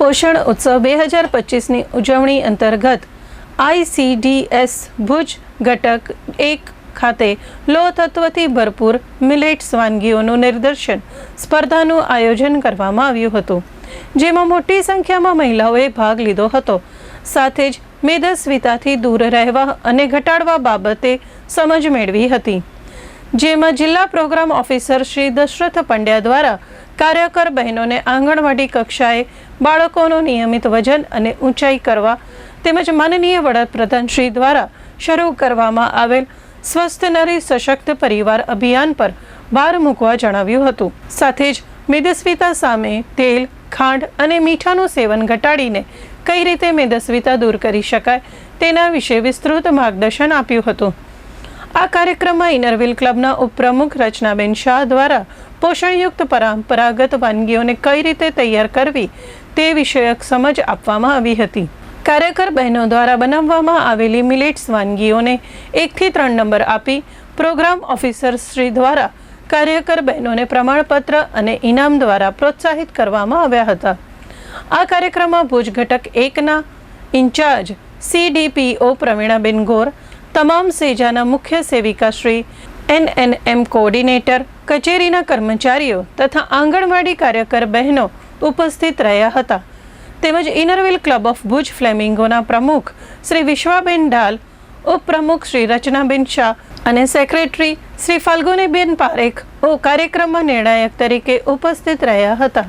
પોષણ ઉત્સવ બે હજાર પચીસની ઉજવણી અંતર્ગત આઈસીડીએસ ભુજ ઘટક એક ખાતે લો તત્વથી ભરપૂર મિલેટ્સ વાનગીઓનું નિદર્શન સ્પર્ધાનું આયોજન કરવામાં આવ્યું હતું, જેમાં મોટી સંખ્યામાં મહિલાઓએ ભાગ લીધો હતો. સાથે જ મેદસ્વીતાથી દૂર રહેવા અને ઘટાડવા બાબતે સમજ મેળવી હતી. જેમાં જિલ્લા પ્રોગ્રામ ઓફિસર શ્રી દશરથ પંડ્યા દ્વારા કાર્યકર બહેનોને આંગણવાડી કક્ષાએ બાળકોનું નિયમિત વજન અને ઊંચાઈ કરવા તેમજ માનનીય વડાપ્રધાન શ્રી દ્વારા શરૂ કરવામાં આવેલ સ્વસ્થ નરી સશક્ત પરિવાર અભિયાન પર ભાર મૂકવા જણાવ્યું હતું. સાથે જ મેદસ્વીતા સામે તેલ, ખાંડ અને મીઠાનું સેવન ઘટાડીને કઈ રીતે મેદસ્વીતા દૂર કરી શકાય તેના વિશે વિસ્તૃત માર્ગદર્શન આપ્યું હતું. આ કાર્યક્રમમાં ઇનરવિલ ક્લબના ઉપપ્રમુખ રચનાબેન શાહ દ્વારા પોષણયુક્ત પરંપરાગત વાનગીઓને કઈ રીતે તૈયાર કરવી તે વિષયક સમજ આપવામાં આવી હતી. કાર્યકર બહેનો દ્વારા બનાવવામાં આવેલી મિલેટ્સ વાનગીઓને એકથી ત્રણ નંબર આપી પ્રોગ્રામ ઓફિસર શ્રી દ્વારા કાર્યકર બહેનોને પ્રમાણપત્ર અને ઇનામ દ્વારા પ્રોત્સાહિત કરવામાં આવ્યા હતા. આ કાર્યક્રમમાં ભુજ ઘટક એકના ઇન્ચાર્જ સીડીપીઓ પ્રવીણાબેન ગોર તમામ સેજાના મુખ્ય સેવિકા શ્રી એનએનએમ કોઓર્ડિનેટર, કચેરીના કર્મચારીઓ તથા આંગણવાડી કાર્યકર બહેનો ઉપસ્થિત રહ્યા હતા. તેમજ Inner Wheel club of Bhuj ફ્લેમિંગોના પ્રમુખ શ્રી વિશ્વાબેન ડાલ ઉપપ્રમુખ શ્રી રચનાબેન શાહ અને સેક્રેટરી શ્રી ફાલ્ગુનીબેન પારેખ કાર્યક્રમમાં નિર્ણાયક તરીકે ઉપસ્થિત રહ્યા હતા.